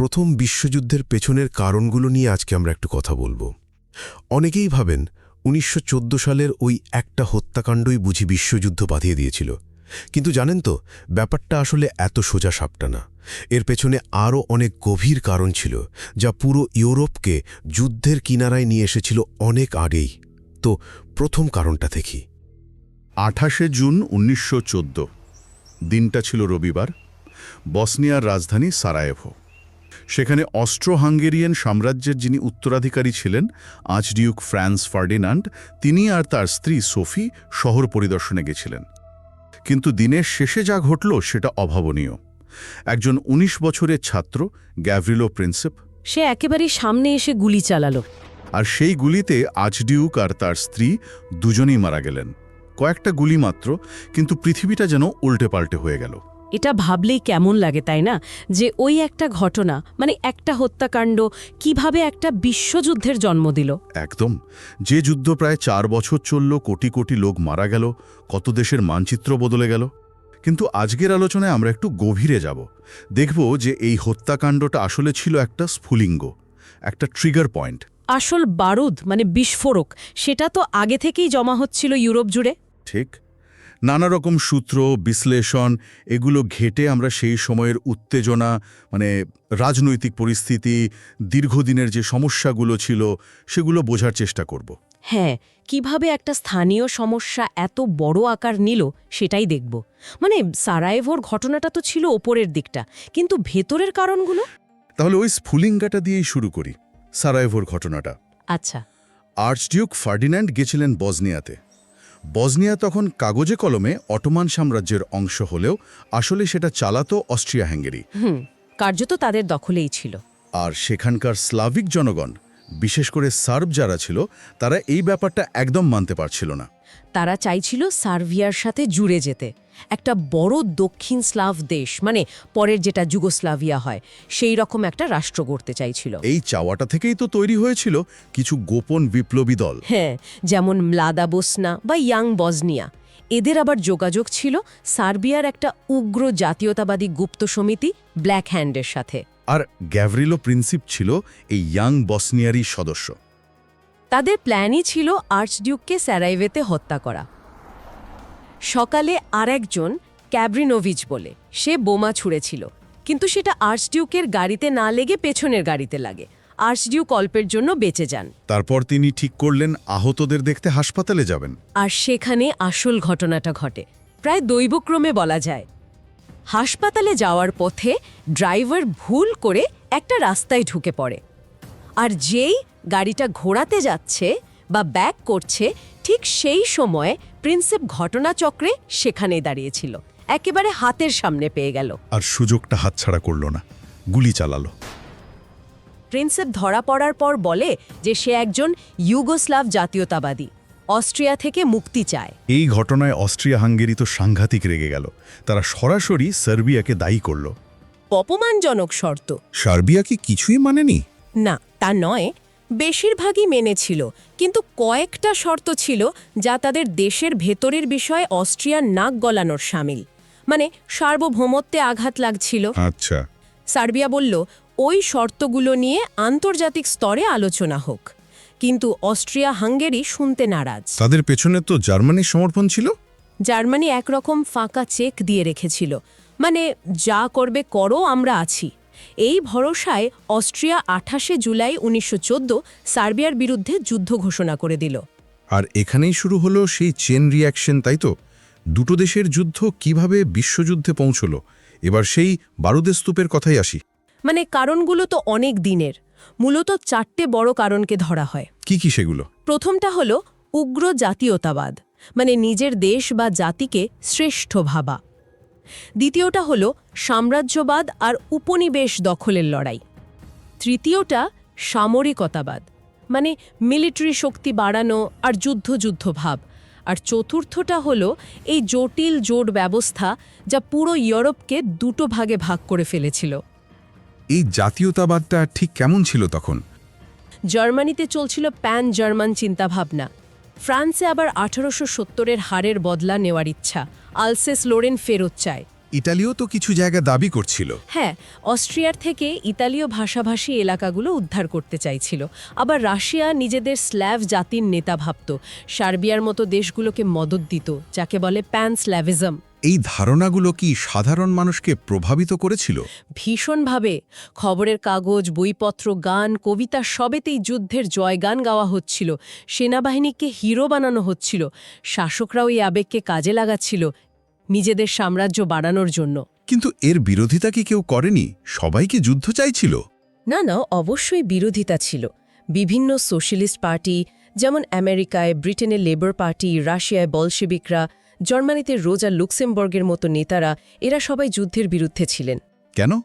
প্রথম বিশ্বযুদ্ধের পেছনের কারণগুলো নিয়ে আজকে আমরা একটু কথা বলব। অনেকেই ভাবেন উনিশশো চোদ্দ সালের ওই একটা হত্যাকাণ্ডই বুঝি বিশ্বযুদ্ধ বাঁধিয়ে দিয়েছিল। কিন্তু জানেন তো, ব্যাপারটা আসলে এত সোজা সাপটা না। এর পেছনে আরও অনেক গভীর কারণ ছিল, যা পুরো ইউরোপকে যুদ্ধের কিনারায় নিয়ে এসেছিল অনেক আগেই। তো প্রথম কারণটা দেখি। আঠাশে জুন উনিশশো চোদ্দ, দিনটা ছিল রবিবার, বসনিয়ার রাজধানী সারায়েভো। সেখানে অস্ট্রো হাঙ্গেরিয়ান সাম্রাজ্যের যিনি উত্তরাধিকারী ছিলেন আর্চডিউক ফ্রান্স ফার্ডিনান্ড তিনি আর তার স্ত্রী সোফি শহর পরিদর্শনে গেছিলেন। কিন্তু দিনের শেষে যা ঘটল সেটা অভাবনীয়। একজন ১৯ বছরের ছাত্র গ্যাভরিলো প্রিন্সেপ। সে একেবারেই সামনে এসে গুলি চালালো। আর সেই গুলিতে আর্চডিউক আর তার স্ত্রী দুজনেই মারা গেলেন। কয়েকটা গুলি মাত্র কিন্তু পৃথিবীটা যেন উল্টে পাল্টে হয়ে গেল। এটা ভাবলেই কেমন লাগে তাই না? যে ওই একটা ঘটনা মানে একটা হত্যাকাণ্ড কীভাবে একটা বিশ্বযুদ্ধের জন্ম দিল। একদম। যে যুদ্ধ প্রায় চার বছর চলল কোটি কোটি লোক মারা গেল কত দেশের মানচিত্র বদলে গেল। কিন্তু আজকের আলোচনায় আমরা একটু গভীরে যাব। দেখব যে এই হত্যাকাণ্ডটা আসলে ছিল একটা স্ফুলিঙ্গ একটা ট্রিগার পয়েন্ট আসল বারুদ মানে বিস্ফোরক সেটা তো আগে থেকেই জমা হচ্ছিল ইউরোপ জুড়ে। ঠিক। নানা রকম সূত্র বিশ্লেষণ এগুলো ঘেটে আমরা সেই সময়ের উত্তেজনা মানে রাজনৈতিক পরিস্থিতি দীর্ঘদিনের যে সমস্যাগুলো ছিল সেগুলো বোঝার চেষ্টা করব। হ্যাঁ কীভাবে একটা স্থানীয় সমস্যা এত বড় আকার নিল সেটাই দেখব। মানে সারায়েভোর ঘটনাটা তো ছিল ওপরের দিকটা কিন্তু ভেতরের কারণগুলো? তাহলে ওই স্ফুলিঙ্গাটা দিয়েই শুরু করি সারায়েভোর ঘটনাটা। আচ্ছা। আর্চডিউক ফার্ডিন্যান্ড গেছিলেন বজনিয়াতে বজনিয়া তখন কাগজে কলমে অটোমান সাম্রাজ্যের অংশ হলেও আসলে সেটা চালাতো অস্ট্রিয়া হ্যাঙ্গেরি। কার্যত তাদের দখলেই ছিল। আর সেখানকার স্লাভিক জনগণ বিশেষ করে সার্ব যারা ছিল তারা এই ব্যাপারটা একদম মানতে পারছিল না। তারা চাইছিল সার্ভিয়ার সাথে জুড়ে যেতে। একটা বড় দক্ষিণ স্লাভ দেশ মানে পরের যেটা যুগোস্লাভিয়া হয় সেই রকম একটা রাষ্ট্র গড়তে চাইছিল। এই চাওয়াটা থেকেই তো তৈরি হয়েছিল কিছু গোপন বিপ্লবী দল। হ্যাঁ যেমন ম্লাদা বোসনা বা ইয়াং বজনিয়া এদের আবার যোগাযোগ ছিল সার্বিয়ার একটা উগ্র জাতীয়তাবাদী গুপ্ত সমিতি ব্ল্যাক হ্যান্ডের সাথে। আর গ্যাভরিলো প্রিন্সিপ ছিল এই ইয়াং বসনিয়ারি সদস্য। তাদের প্ল্যানই ছিল আর্চডিউককে স্যারাইভেতে হত্যা করা। সকালে আরেকজন ক্যাব্রিনোভিচ বলে সে বোমা ছুঁড়েছিল। কিন্তু সেটা আর্চডিউকের গাড়িতে না লেগে পেছনের গাড়িতে লাগে। আর্চডিউক অল্পের জন্য বেঁচে যান। তারপর তিনি ঠিক করলেন আহতদের দেখতে হাসপাতালে যাবেন। আর সেখানে আসল ঘটনাটা ঘটে। প্রায় দৈবক্রমে বলা যায় হাসপাতালে যাওয়ার পথে ড্রাইভার ভুল করে একটা রাস্তায় ঢুকে পড়ে। আর যেই গাড়িটা ঘোরাতে যাচ্ছে বা ব্যাক করছে ঠিক সেই সময়ে প্রিন্সেপ ঘটনাচক্রে সেখানেই দাঁড়িয়েছিল। একেবারে হাতের সামনে পেয়ে গেল। আর সুযোগটা হাতছাড়া করল না। গুলি চালালো। প্রিন্সেপ ধরা পড়ার পর বলে যে সে একজন ইউগোস্লাভ জাতীয়তাবাদী অস্ট্রিয়া থেকে মুক্তি চায়। এই ঘটনায় অস্ট্রিয়া হাঙ্গেরি তো সাংঘাতিক রেগে গেল। তারা সরাসরি সার্বিয়াকে দায়ী করল। অপমানজনক শর্ত। সার্বিয়া কি কিছুই মানেনি? না তা নয়। বেশিরভাগই মেনেছিল কিন্তু কয়েকটা শর্ত ছিল যা তাদের দেশের ভেতরের বিষয়ে অস্ট্রিয়ার নাক গলানোর সামিল। মানে সার্বভৌমত্বে আঘাত লাগছিল। আচ্ছা। সার্বিয়া বলল ওই শর্তগুলো নিয়ে আন্তর্জাতিক স্তরে আলোচনা হোক। কিন্তু অস্ট্রিয়া হাঙ্গেরি শুনতে নারাজ। তাদের পেছনে তো জার্মানির সমর্পণ ছিল? জার্মানি একরকম ফাঁকা চেক দিয়ে রেখেছিল। মানে যা করবে করো আমরা আছি। এই ভরসায় অস্ট্রিয়া আঠাশে জুলাই উনিশশো চোদ্দ সার্বিয়ার বিরুদ্ধে যুদ্ধ ঘোষণা করে দিল। আর এখানেই শুরু হলো সেই চেন রিয়াকশন তাই তো? দুটো দেশের যুদ্ধ কীভাবে বিশ্বযুদ্ধে পৌঁছলো? এবার সেই বারুদের স্তূপের কথাই আসি। মানে কারণগুলো তো অনেক দিনের। মূলত চারটে বড় কারণকে ধরা হয়। কি কি সেগুলো? প্রথমটা হলো উগ্র জাতীয়তাবাদ মানে নিজের দেশ বা জাতিকে শ্রেষ্ঠ ভাবা। দ্বিতীয়টা হলো সাম্রাজ্যবাদ আর উপনিবেশ দখলের লড়াই। তৃতীয়টা সামরিকতাবাদ মানে মিলিটারি শক্তি বাড়ানো আর যুদ্ধ যুদ্ধ ভাব। আর চতুর্থটা হলো এই জটিল জোট ব্যবস্থা যা পুরো ইউরোপকে দুটো ভাগে ভাগ করে ফেলেছিল। এই জাতীয়তাবাদটা ঠিক কেমন ছিল তখন? জার্মানিতে চলছিল প্যান জার্মান চিন্তাভাবনা। ফ্রান্সে আবার আঠারোশো সত্তরের হারের বদলা নেওয়ার ইচ্ছা। আলসেস লোরেন ফেরত চায়। ইতালিও তো কিছু জায়গা দাবি করছিল। হ্যাঁ অস্ট্রিয়ার থেকে ইতালীয় ভাষাভাষী এলাকাগুলো উদ্ধার করতে চাইছিল। আবার রাশিয়া নিজেদের স্ল্যাভ জাতির নেতা ভাবত। সার্বিয়ার মতো দেশগুলোকে মদত দিত যাকে বলে প্যান স্ল্যাভিজম এই ধারণাগুলো কি সাধারণ মানুষকে প্রভাবিত করেছিল? ভীষণভাবে। খবরের কাগজ বইপত্র গান কবিতা সবেতেই যুদ্ধের জয়গান গাওয়া হচ্ছিল। সেনাবাহিনীকে হিরো বানানো হচ্ছিল। শাসকরাও এই আবেগকে কাজে লাগাচ্ছিল নিজেদের সাম্রাজ্য বাড়ানোর জন্য। কিন্তু এর বিরোধিতা কি কেউ করেনি? সবাই কি যুদ্ধ চাইছিল? না না অবশ্যই বিরোধিতা ছিল। বিভিন্ন সোশ্যালিস্ট পার্টি যেমন আমেরিকায় ব্রিটেনে লেবার পার্টি রাশিয়ায় বলশেবিকরা জার্মানিতে রোজা লুক্সেমবর্গের মতো নেতারা এরা সবাই যুদ্ধের বিরুদ্ধে ছিলেন। কেন?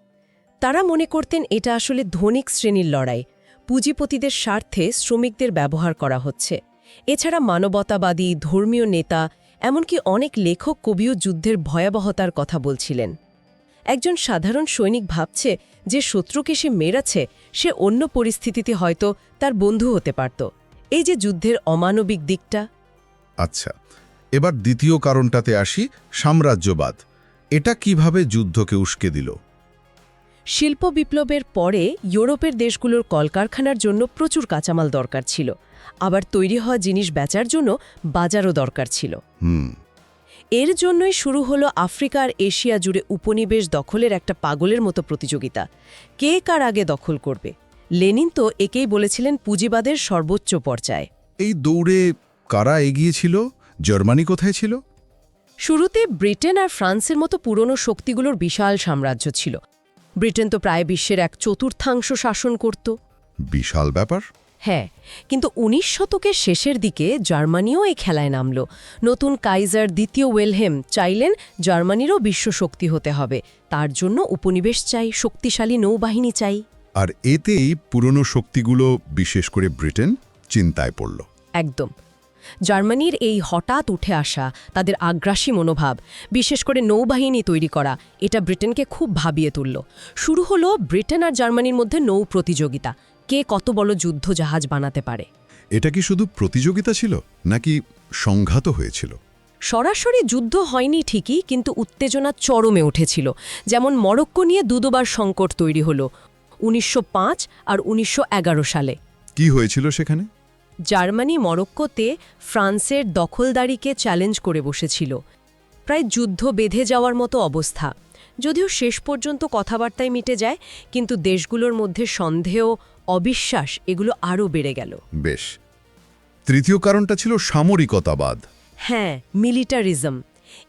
তারা মনে করতেন এটা আসলে ধনিক শ্রেণির লড়াই। পুঁজিপতিদের স্বার্থে শ্রমিকদের ব্যবহার করা হচ্ছে। এছাড়া মানবতাবাদী ধর্মীয় নেতা এমনকি অনেক লেখক কবিও যুদ্ধের ভয়াবহতার কথা বলছিলেন। একজন সাধারণ সৈনিক ভাবছে যে শত্রুকে সে মেরাছে সে অন্য পরিস্থিতিতে হয়তো তার বন্ধু হতে পারত। এই যে যুদ্ধের অমানবিক দিকটা। আচ্ছা এবার দ্বিতীয় কারণটাতে আসি সাম্রাজ্যবাদ। এটা কীভাবে যুদ্ধকে উস্কে দিল? শিল্প বিপ্লবের পরে ইউরোপের দেশগুলোর কলকারখানার জন্য প্রচুর কাঁচামাল দরকার ছিল। আবার তৈরি হওয়া জিনিস বেচার জন্য বাজারও দরকার ছিল। হুম। এর জন্যই শুরু হলো আফ্রিকা আর এশিয়া জুড়ে উপনিবেশ দখলের একটা পাগলের মতো প্রতিযোগিতা। কে কার আগে দখল করবে? লেনিন তো একেই বলেছিলেন পুঁজিবাদের সর্বোচ্চ পর্যায়ে। এই দৌড়ে কারা এগিয়েছিল জার্মানি কোথায় ছিল? শুরুতে ব্রিটেন আর ফ্রান্সের মতো পুরনো শক্তিগুলোর বিশাল সাম্রাজ্য ছিল। ব্রিটেন তো প্রায় বিশ্বের এক চতুর্থাংশ শাসন করত। বিশাল ব্যাপার? হ্যাঁ কিন্তু উনিশ শতকের শেষের দিকে জার্মানিও এই খেলায় নামল। নতুন কাইজার দ্বিতীয় ওয়েলহেম চাইলেন জার্মানিরও বিশ্বশক্তি হতে হবে। তার জন্য উপনিবেশ চাই শক্তিশালী নৌবাহিনী চাই। আর এতেই পুরনো শক্তিগুলো বিশেষ করে ব্রিটেন চিন্তায় পড়ল। একদম। জার্মানির এই হঠাৎ উঠে আসা তাদের আগ্রাসী মনোভাব বিশেষ করে নৌবাহিনী তৈরি করা এটা ব্রিটেনকে খুব ভাবিয়ে তুলল। শুরু হলো ব্রিটেন আর জার্মানির মধ্যে নৌ প্রতিযোগিতা কে কত বড় যুদ্ধ জাহাজ বানাতে পারে। এটা কি শুধু প্রতিযোগিতা ছিল নাকি সংঘাত হয়েছিল? সরাসরি যুদ্ধ হয়নি ঠিকই কিন্তু উত্তেজনা চরমে উঠেছিল যেমন মরক্কো নিয়ে দুদোবার সংকট তৈরি হলো উনিশশো পাঁচ আর উনিশশো এগারো সালে। কি হয়েছিল সেখানে? জার্মানি মরক্কোতে ফ্রান্সের দখলদারিকে চ্যালেঞ্জ করে বসেছিল। প্রায় যুদ্ধ বেঁধে যাওয়ার মতো অবস্থা। যদিও শেষ পর্যন্ত কথাবার্তায় মিটে যায় কিন্তু দেশগুলোর মধ্যে সন্দেহ অবিশ্বাস এগুলো আরও বেড়ে গেল। বেশ। তৃতীয় কারণটা ছিল সামরিকতাবাদ। হ্যাঁ মিলিটারিজম।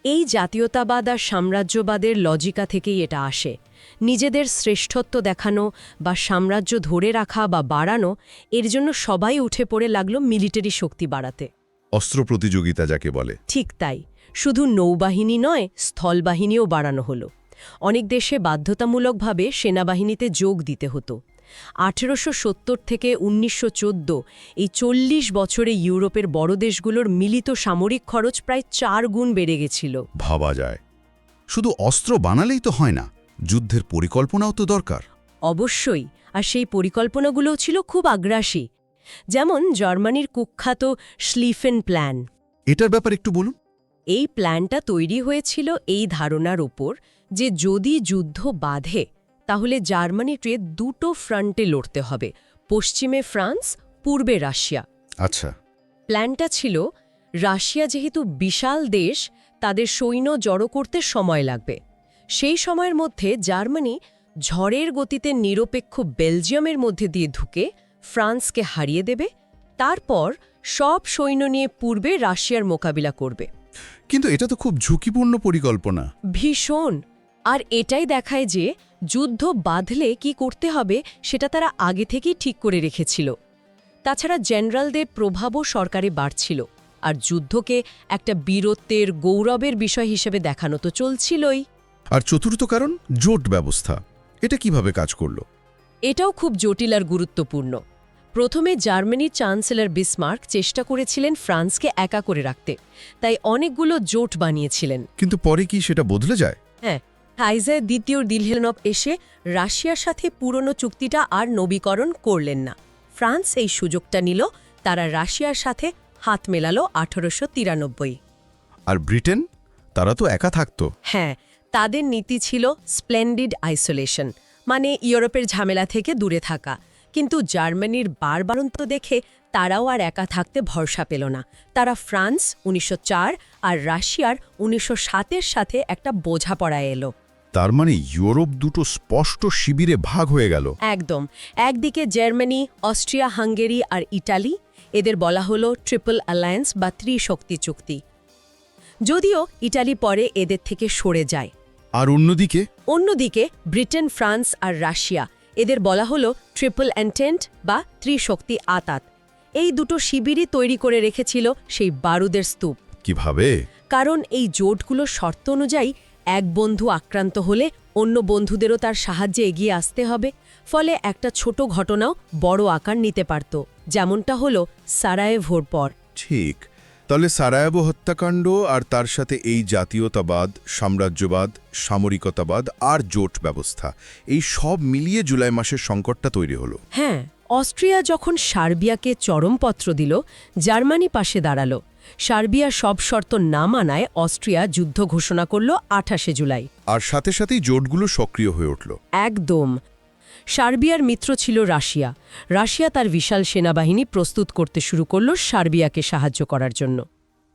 এই জাতীয়তাবাদ আর সাম্রাজ্যবাদের লজিকা থেকেই এটা আসে। নিজেদের শ্রেষ্ঠত্ব দেখানো বা সাম্রাজ্য ধরে রাখা বা বাড়ানো এর জন্য সবাই উঠে পড়ে লাগল মিলিটারি শক্তি বাড়াতে। অস্ত্র প্রতিযোগিতা যাকে বলে। ঠিক তাই। শুধু নৌবাহিনী নয় স্থলবাহিনীও বাড়ানো হলো। অনেক দেশে বাধ্যতামূলকভাবে সেনাবাহিনীতে যোগ দিতে হতো। আঠেরোশো সত্তর থেকে উনিশশো চোদ্দ এই চল্লিশ বছরে ইউরোপের বড় দেশগুলোর মিলিত সামরিক খরচ প্রায় চার গুণ বেড়ে গেছিল। ভাবা যায়। শুধু অস্ত্র বানালেই তো হয় না যুদ্ধের পরিকল্পনাও তো দরকার। অবশ্যই আর সেই পরিকল্পনাগুলোও ছিল খুব আগ্রাসী। যেমন জার্মানির কুখ্যাত স্লিফেন প্ল্যান এটার ব্যাপার একটু বলুন। এই প্ল্যানটা তৈরি হয়েছিল এই ধারণার ওপর যে যদি যুদ্ধ বাঁধে তাহলে জার্মানিকে দুটো ফ্রন্টে লড়তে হবে পশ্চিমে ফ্রান্স পূর্বে রাশিয়া। আচ্ছা। প্ল্যানটা ছিল রাশিয়া যেহেতু বিশাল দেশ তাদের সৈন্য জড়ো করতে সময় লাগবে। সেই সময়ের মধ্যে জার্মানি ঝড়ের গতিতে নিরপেক্ষ বেলজিয়ামের মধ্যে দিয়ে ঢুকে ফ্রান্সকে হারিয়ে দেবে তারপর সব সৈন্য নিয়ে পূর্বে রাশিয়ার মোকাবিলা করবে। কিন্তু এটা তো খুব ঝুঁকিপূর্ণ পরিকল্পনা। ভীষণ। আর এটাই দেখায় যে যুদ্ধ বাঁধলে কি করতে হবে সেটা তারা আগে থেকেই ঠিক করে রেখেছিল। তাছাড়া জেনারেলদের প্রভাবও সরকারে বাড়ছিল আর যুদ্ধকে একটা বীরত্বের গৌরবের বিষয় হিসেবে দেখানো তো চলছিলই। আর চতুর্থ কারণ জোট ব্যবস্থা। এটা কীভাবে কাজ করল? এটাও খুব জটিল আর গুরুত্বপূর্ণ। প্রথমে জার্মানির চ্যান্সেলর বিসমার্ক চেষ্টা করেছিলেন ফ্রান্সকে একা করে রাখতে। তাই অনেকগুলো জোট বানিয়েছিলেন। কিন্তু পরে কি সেটা বদলে যায়? হ্যাঁ কাইজার দ্বিতীয় দিলহেলনব এসে রাশিয়ার সাথে পুরনো চুক্তিটা আর নবীকরণ করলেন না। ফ্রান্স এই সুযোগটা নিল তারা রাশিয়ার সাথে হাত মেলালো আঠারোশো তিরানব্বই। আর ব্রিটেন? তারা তো একা থাকতো। হ্যাঁ তাদের নীতি ছিল স্প্লেন্ডিড আইসোলেশন মানে ইউরোপের ঝামেলা থেকে দূরে থাকা। কিন্তু জার্মানির বারবারন্ত দেখে তারাও আর একা থাকতে ভরসা পেল না। তারা ফ্রান্স উনিশশো চার আর রাশিয়ার উনিশশো সাতের সাথে একটা বোঝাপড়া এলো। তার মানে ইউরোপ দুটো স্পষ্ট শিবিরে ভাগ হয়ে গেল। একদম। একদিকে জার্মানি অস্ট্রিয়া হাঙ্গেরি আর ইটালি এদের বলা হলো ট্রিপল অ্যালায়েন্স বা ত্রিশক্তি চুক্তি। যদিও ইটালি পরে এদের থেকে সরে যায়। আর অন্যদিকে? অন্যদিকে ব্রিটেন ফ্রান্স আর রাশিয়া। এদের বলা হলো ট্রিপল অ্যান্টেন্ট বা ত্রিশক্তি আতাত। এই দুটো শিবিরই তৈরি করে রেখেছিল সেই বারুদের স্তূপ। কীভাবে? কারণ এই জোটগুলো শর্ত অনুযায়ী এক বন্ধু আক্রান্ত হলে অন্য বন্ধুদেরও তার সাহায্যে এগিয়ে আসতে হবে। ফলে একটা ছোট ঘটনাও বড় আকার নিতে পারত। যেমনটা হলো সারায়েভোর পর। ঠিক। তাহলে সারায়াবো হত্যাকাণ্ড আর তার সাথে এই জাতীয়তাবাদ সাম্রাজ্যবাদ সামরিকতাবাদ আর জোট ব্যবস্থা এই সব মিলিয়ে জুলাই মাসের সংকটটা তৈরি হলো। হ্যাঁ অস্ট্রিয়া যখন সার্বিয়াকে চরমপত্র দিল জার্মানি পাশে দাঁড়াল। সার্বিয়া সব শর্ত না মানায় অস্ট্রিয়া যুদ্ধ ঘোষণা করল আঠাশে জুলাই। আর সাথে সাথেই জোটগুলো সক্রিয় হয়ে উঠল। একদম। সার্বিয়ার মিত্র ছিল রাশিয়া। রাশিয়া তার বিশাল সেনাবাহিনী প্রস্তুত করতে শুরু করল সার্বিয়াকে সাহায্য করার জন্য।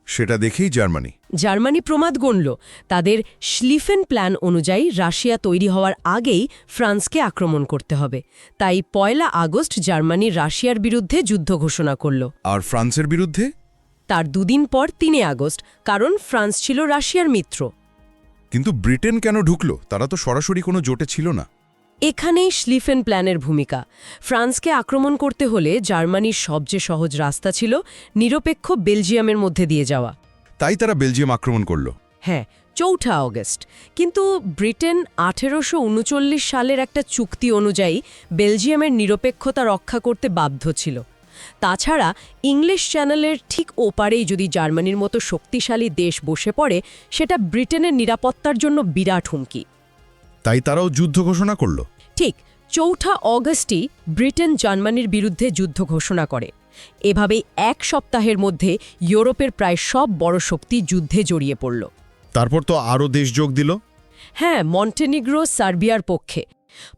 সেটা দেখেই জার্মানি। জার্মানি প্রমাদ গণল। তাদের শ্লিফেন প্ল্যান অনুযায়ী রাশিয়া তৈরি হওয়ার আগেই ফ্রান্সকে আক্রমণ করতে হবে। তাই পয়লা আগস্ট জার্মানি রাশিয়ার বিরুদ্ধে যুদ্ধ ঘোষণা করল। আর ফ্রান্সের বিরুদ্ধে? তার দুদিন পর তিনে আগস্ট কারণ ফ্রান্স ছিল রাশিয়ার মিত্র। কিন্তু ব্রিটেন কেন ঢুকল? তারা তো সরাসরি কোনো জোটে ছিল না। এখানেই শ্লিফেন প্ল্যানের ভূমিকা। ফ্রান্সকে আক্রমণ করতে হলে জার্মানির সবচেয়ে সহজ রাস্তা ছিল নিরপেক্ষ বেলজিয়ামের মধ্যে দিয়ে যাওয়া। তাই তারা বেলজিয়াম আক্রমণ করল। হ্যাঁ চৌঠা অগস্ট। কিন্তু ব্রিটেন আঠেরোশো উনচল্লিশ সালের একটা চুক্তি অনুযায়ী বেলজিয়ামের নিরপেক্ষতা রক্ষা করতে বাধ্য ছিল। তাছাড়া ইংলিশ চ্যানেলের ঠিক ওপারেই যদি জার্মানির মতো শক্তিশালী দেশ বসে পড়ে সেটা ব্রিটেনের নিরাপত্তার জন্য বিরাট হুমকি। তাই তারাও যুদ্ধ ঘোষণা করল। ঠিক চৌঠা অগস্টই ব্রিটেন জার্মানির বিরুদ্ধে যুদ্ধ ঘোষণা করে। এভাবেই এক সপ্তাহের মধ্যে ইউরোপের প্রায় সব বড় শক্তি যুদ্ধে জড়িয়ে পড়ল। তারপর তো আরও দেশ যোগ দিল। হ্যাঁ মন্টেনিগ্রো সার্বিয়ার পক্ষে।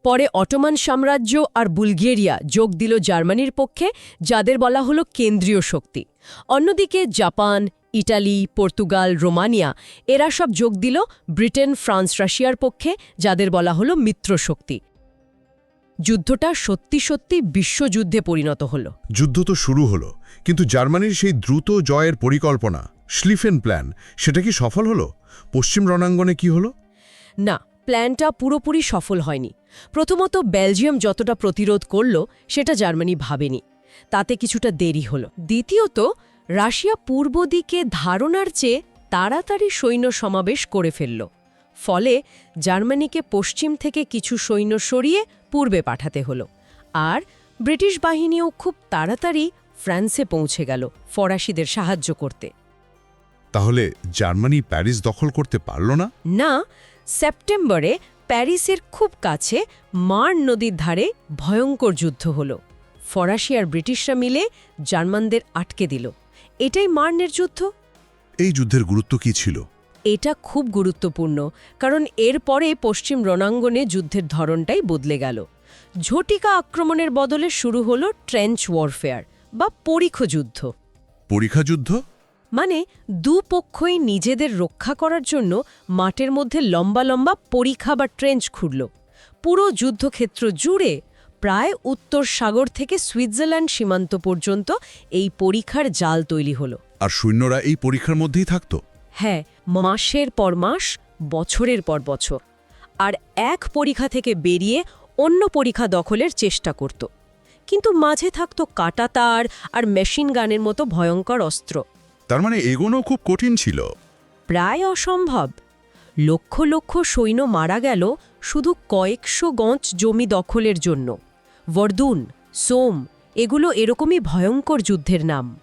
পরে অটোমান সাম্রাজ্য আর বুলগেরিয়া যোগ দিল জার্মানির পক্ষে যাদের বলা হলো কেন্দ্রীয় শক্তি। অন্যদিকে জাপান ইটালি পর্তুগাল রোমানিয়া এরা সব যোগ দিল ব্রিটেন ফ্রান্স রাশিয়ার পক্ষে যাদের বলা হলো মিত্রশক্তি যুদ্ধটা সত্যি সত্যি বিশ্বযুদ্ধে পরিণত হলো। যুদ্ধ তো শুরু হলো কিন্তু জার্মানির সেই দ্রুত জয়ের পরিকল্পনা শ্লিফেন প্ল্যান সেটা কি সফল হলো? পশ্চিম রণাঙ্গনে কি হলো? না প্ল্যানটা পুরোপুরি সফল হয়নি। প্রথমত বেলজিয়াম যতটা প্রতিরোধ করল সেটা জার্মানি ভাবেনি। তাতে কিছুটা দেরি হলো। দ্বিতীয়ত রাশিয়া পূর্ব দিকে ধারণার চেয়ে তাড়াতাড়ি সৈন্য সমাবেশ করে ফেলল। ফলে জার্মানিকে পশ্চিম থেকে কিছু সৈন্য সরিয়ে পূর্বে পাঠাতে হলো। আর ব্রিটিশ বাহিনীও খুব তাড়াতাড়ি ফ্রান্সে পৌঁছে গেল ফরাসিদের সাহায্য করতে। তাহলে জার্মানি প্যারিস দখল করতে পারল না? না সেপ্টেম্বরে প্যারিসের খুব কাছে মার্ন নদীর ধারে ভয়ঙ্কর যুদ্ধ হল। ফরাসি আর ব্রিটিশরা মিলে জার্মানদের আটকে দিল। এটাই মার্নের যুদ্ধ? এই যুদ্ধের গুরুত্ব কি ছিল? এটা খুব গুরুত্বপূর্ণ কারণ এর পরে পশ্চিম রণাঙ্গনে যুদ্ধের ধরনটাই বদলে গেল। ঝটিকা আক্রমণের বদলে শুরু হলো ট্রেঞ্চ ওয়ারফেয়ার বা পরিখ যুদ্ধ। পরীক্ষা যুদ্ধ? মানে দুপক্ষই নিজেদের রক্ষা করার জন্য মাঠের মধ্যে লম্বা লম্বা পরীক্ষা বা ট্রেঞ্চ খুঁড়ল। পুরো যুদ্ধক্ষেত্র জুড়ে প্রায় উত্তর সাগর থেকে সুইজারল্যান্ড সীমান্ত পর্যন্ত এই পরীক্ষার জাল তৈরি হলো। আর সৈন্যরা এই পরীক্ষার মধ্যেই থাকত? হ্যাঁ মাসের পর মাস বছরের পর বছর। আর এক পরীক্ষা থেকে বেরিয়ে অন্য পরীক্ষা দখলের চেষ্টা করত। কিন্তু মাঝে থাকত কাটাতার আর মেশিন গানের মতো ভয়ঙ্কর অস্ত্র। তার মানে এগোনো খুব কঠিন ছিল? প্রায় অসম্ভব। লক্ষ লক্ষ সৈন্য মারা গেল শুধু কয়েকশো গঞ্জ জমি দখলের জন্য। বরদুন সোম এগুলো এরকমই ভয়ঙ্কর যুদ্ধের নাম।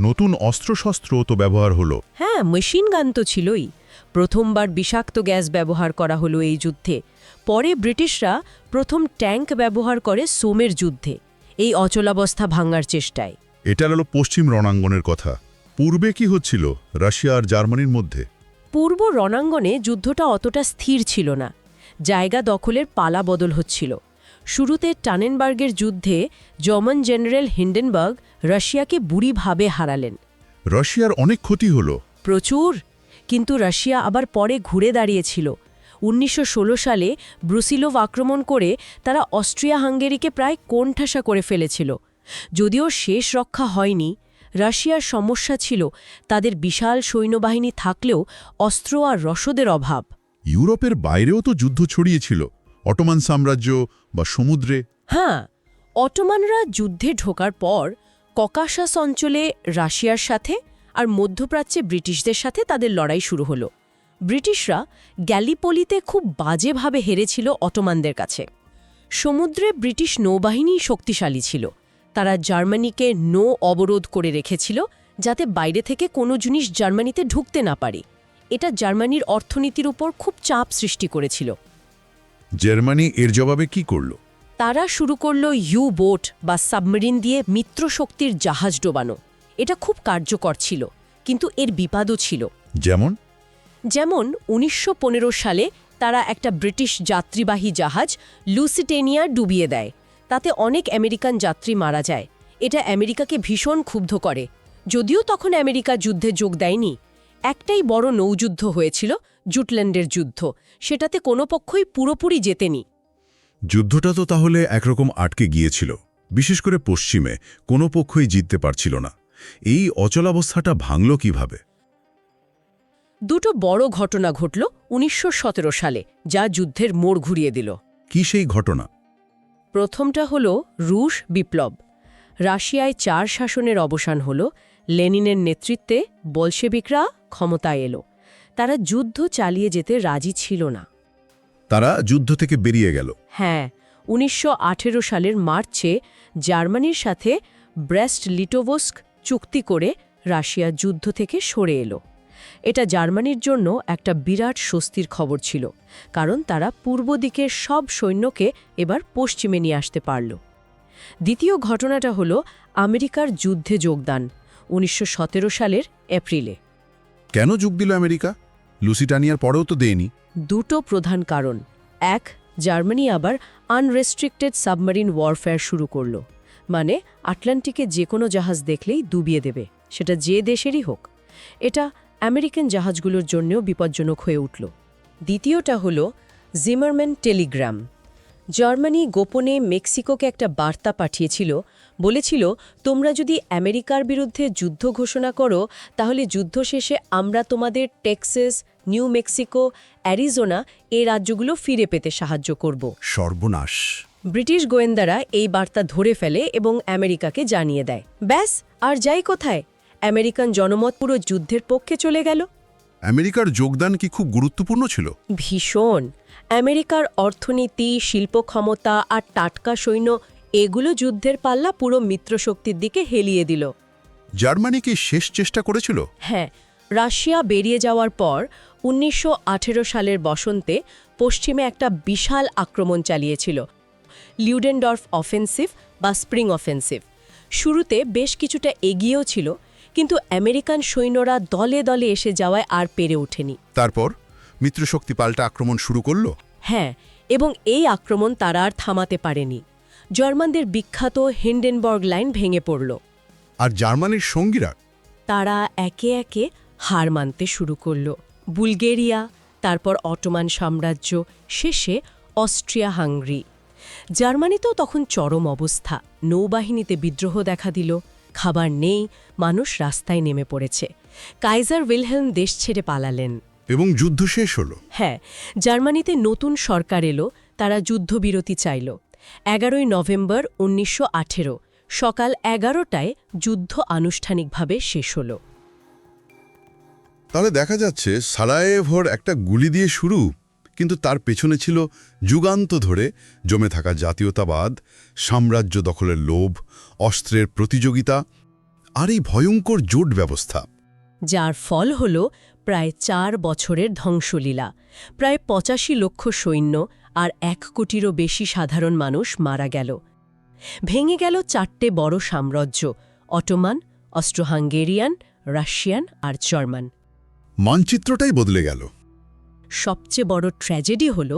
নতুন অস্ত্রশস্ত্র তো ব্যবহার হলো। হ্যাঁ মেশিন গান তো ছিলই। প্রথমবার বিষাক্ত গ্যাস ব্যবহার করা হলো এই যুদ্ধে। পরে ব্রিটিশরা প্রথম ট্যাঙ্ক ব্যবহার করে সোমের যুদ্ধে। এই অচলাবস্থা ভাঙার চেষ্টায়। এটা হলো পশ্চিম রণাঙ্গনের কথা। পূর্বে কি হচ্ছিল রাশিয়া আর জার্মানির মধ্যে? পূর্ব রণাঙ্গনে যুদ্ধটা অতটা স্থির ছিল না। জায়গা দখলের পালা বদল হচ্ছিল। শুরুতে টানেনবার্গের যুদ্ধে জর্মান জেনারেল হিন্ডেনবার্গ রাশিয়াকে বুড়িভাবে হারালেন। রাশিয়ার অনেক ক্ষতি হল। প্রচুর কিন্তু রাশিয়া আবার পরে ঘুরে দাঁড়িয়েছিল। উনিশশো ষোলো সালে ব্রুসিলোভ আক্রমণ করে তারা অস্ট্রিয়া হাঙ্গেরিকে প্রায় কোণঠাসা করে ফেলেছিল। যদিও শেষ রক্ষা হয়নি রাশিয়ার সমস্যা ছিল তাদের বিশাল সৈন্যবাহিনী থাকলেও অস্ত্র আর রসদের অভাব। ইউরোপের বাইরেও তো যুদ্ধ ছড়িয়েছিল। অটোমান সাম্রাজ্য বা সমুদ্রে? হ্যাঁ অটোমানরা যুদ্ধে ঢোকার পর ককাশাস অঞ্চলে রাশিয়ার সাথে আর মধ্যপ্রাচ্যে ব্রিটিশদের সাথে তাদের লড়াই শুরু হলো। ব্রিটিশরা গ্যালিপলিতে খুব বাজেভাবে হেরেছিল অটোমানদের কাছে। সমুদ্রে ব্রিটিশ নৌবাহিনী শক্তিশালী ছিল। তারা জার্মানিকে নৌ অবরোধ করে রেখেছিল যাতে বাইরে থেকে কোনো জিনিস জার্মানিতে ঢুকতে না পারে। এটা জার্মানির অর্থনীতির উপর খুব চাপ সৃষ্টি করেছিল। জার্মানি এর জবাবে কি করল? তারা শুরু করল ইউ বোট বা সাবমেরিন দিয়ে মিত্রশক্তির জাহাজ ডোবানো। এটা খুব কার্যকর ছিল কিন্তু এর বিপাদও ছিল। যেমন? যেমন উনিশশো পনেরো সালে তারা একটা ব্রিটিশ যাত্রীবাহী জাহাজ লুসিটেনিয়া ডুবিয়ে দেয়। তাতে অনেক আমেরিকান যাত্রী মারা যায়। এটা আমেরিকাকে ভীষণ ক্ষুব্ধ করে। যদিও তখন আমেরিকা যুদ্ধে যোগ দেয়নি। একটাই বড় নৌযুদ্ধ হয়েছিল জুটল্যান্ডের যুদ্ধ। সেটাতে কোনো পক্ষই পুরোপুরি জেতেনি। যুদ্ধটা তো তাহলে একরকম আটকে গিয়েছিল। বিশেষ করে পশ্চিমে কোনো পক্ষই জিততে পারছিল না। এই অচলাবস্থাটা ভাঙল কীভাবে? দুটো বড় ঘটনা ঘটল উনিশশো সতেরো সালে যা যুদ্ধের মোড় ঘুরিয়ে দিল। কি সেই ঘটনা? প্রথমটা হল রুশ বিপ্লব। রাশিয়ায় চার শাসনের অবসান হল লেনিনের নেতৃত্বে বলশেবিকরা ক্ষমতায় এলো। তারা যুদ্ধ চালিয়ে যেতে রাজি ছিল না। তারা যুদ্ধ থেকে বেরিয়ে গেল। হ্যাঁ উনিশশো আঠেরো সালের মার্চে জার্মানির সাথে ব্রেস্ট লিটোভস্ক চুক্তি করে রাশিয়া যুদ্ধ থেকে সরে এলো। এটা জার্মানির জন্য একটা বিরাট স্বস্তির খবর ছিল কারণ তারা পূর্ব দিকের সব সৈন্যকে এবার পশ্চিমে নিয়ে আসতে পারল। দ্বিতীয় ঘটনাটা হল আমেরিকার যুদ্ধে যোগদান উনিশশো সতেরো সালের এপ্রিলে। কেন যোগ দিল আমেরিকা? লুসিটানিয়ার পরেও তো দেয়নি। দুটো প্রধান কারণ। এক, জার্মানি আবার আনরেস্ট্রিক্টেড সাবমারিন ওয়ারফেয়ার শুরু করল। মানে আটলান্টিকে যে কোনো জাহাজ দেখলেই ডুবিয়ে দেবে। সেটা যে দেশেরই হোক। এটা আমেরিকান জাহাজগুলোর জন্যও বিপজ্জনক হয়ে উঠল। দ্বিতীয়টা হল জিমারম্যান টেলিগ্রাম জার্মানি গোপনে মেক্সিকোকে একটা বার্তা পাঠিয়েছিল। বলেছিল, তোমরা যদি আমেরিকার বিরুদ্ধে যুদ্ধ ঘোষণা করো, তাহলে যুদ্ধ শেষে আমরা তোমাদের টেক্সাস নিউ মেক্সিকো অ্যারিজোনা এ রাজ্যগুলো ফিরে পেতে সাহায্য করব। সর্বনাশ। ব্রিটিশ গোয়েন্দারা এই বার্তা ধরে ফেলে এবং আমেরিকাকে জানিয়ে দেয়। ব্যাস আর যাই কোথায় আমেরিকান জনমত পুরো যুদ্ধের পক্ষে চলে গেল। আমেরিকার যোগদান কি খুব গুরুত্বপূর্ণ ছিল? ভীষণ। আমেরিকার অর্থনীতি শিল্প ক্ষমতা আর টাটকা সৈন্য এগুলো যুদ্ধের পাল্লা পুরো মিত্রশক্তির দিকে হেলিয়ে দিল। জার্মানি কি শেষ চেষ্টা করেছিল? হ্যাঁ রাশিয়া বেরিয়ে যাওয়ার পর উনিশশো আঠেরো সালের বসন্তে পশ্চিমে একটা বিশাল আক্রমণ চালিয়েছিল। লিউডেনডর্ফ অফেন্সিভ বা স্প্রিং অফেন্সিভ। শুরুতে বেশ কিছুটা এগিয়েও ছিল কিন্তু আমেরিকান সৈন্যরা দলে দলে এসে যাওয়ায় আর পেরে ওঠেনি। তারপর মিত্রশক্তি পাল্টা আক্রমণ শুরু করল? হ্যাঁ এবং এই আক্রমণ তারা আর থামাতে পারেনি। জার্মানদের বিখ্যাত হিন্ডেনবর্গ লাইন ভেঙে পড়ল। আর জার্মানির সঙ্গীরা? তারা একে একে হার মানতে শুরু করল। বুলগেরিয়া তারপর অটোমান সাম্রাজ্য শেষে অস্ট্রিয়া হাঙ্গরি জার্মানিতেও তখন চরম অবস্থা। নৌবাহিনীতে বিদ্রোহ দেখা দিল। খাবার নেই মানুষ রাস্তায় নেমে পড়েছে। কাইজার উইলহেলম দেশ ছেড়ে পালালেন। এবং যুদ্ধ শেষ হলো। হ্যাঁ জার্মানিতে নতুন সরকার এলো তারা যুদ্ধবিরতি চাইল। এগারোই নভেম্বর উনিশশো আঠেরো সকাল এগারোটায় যুদ্ধ আনুষ্ঠানিকভাবে শেষ হল। তাহলে দেখা যাচ্ছে সারায়েভর একটা গুলি দিয়ে শুরু, কিন্তু তার পেছনে ছিল যুগান্ত ধরে জমে থাকা জাতীয়তাবাদ, সাম্রাজ্য দখলের লোভ, অস্ত্রের প্রতিযোগিতা আর এই ভয়ঙ্কর জোট ব্যবস্থা। যার ফল হল প্রায় চার বছরের ধ্বংসলীলা, প্রায় পঁচাশি লক্ষ সৈন্য আর এক কোটিরও বেশি সাধারণ মানুষ মারা গেল। ভেঙে গেল চারটে বড় সাম্রাজ্য, অটোমান অস্ট্রো হাঙ্গেরিয়ান রাশিয়ান আর জার্মান। মানচিত্রটাই বদলে গেল। সবচেয়ে বড় ট্র্যাজেডি হল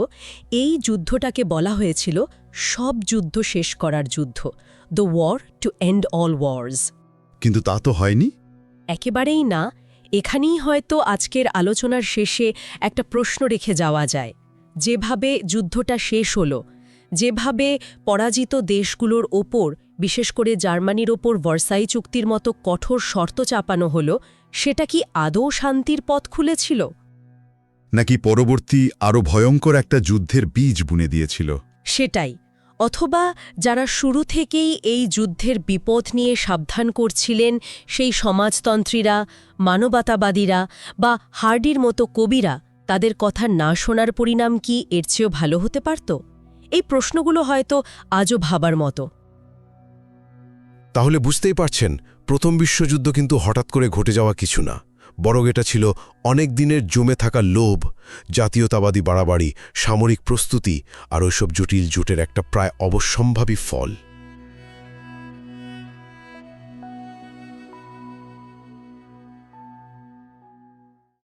এই যুদ্ধটাকে বলা হয়েছিল সব যুদ্ধ শেষ করার যুদ্ধ the war to end all wars কিন্তু তা তো হয়নি। একেবারেই না এখানেই হয়তো আজকের আলোচনার শেষে একটা প্রশ্ন রেখে যাওয়া যায় যেভাবে যুদ্ধটা শেষ হলো যেভাবে পরাজিত দেশগুলোর ওপর বিশেষ করে জার্মানির ওপর ভার্সাই চুক্তির মতো কঠোর শর্ত চাপানো হলো সেটা কি আদৌ শান্তির পথ খুলেছিল? নাকি পরবর্তী আরও ভয়ঙ্কর একটা যুদ্ধের বীজ বুনে দিয়েছিল? সেটাই। অথবা যারা শুরু থেকেই এই যুদ্ধের বিপদ নিয়ে সাবধান করছিলেন সেই সমাজতন্ত্রীরা মানবতাবাদীরা বা হার্ডির মতো কবিরা তাদের কথা না শোনার পরিণাম কি এর চেয়েও ভালো হতে পারত? এই প্রশ্নগুলো হয়তো আজও ভাবার মতো। তাহলে বুঝতেই পারছেন প্রথম বিশ্বযুদ্ধ কিন্তু হঠাৎ করে ঘটে যাওয়া কিছু না। বরং এটা ছিল অনেক দিনের জমে থাকা লোভ, জাতীয়তাবাদী বাড়াবাড়ি, সামরিক প্রস্তুতি আর ওইসব জটিল জোটের একটা প্রায় অবশ্যম্ভাবী ফল।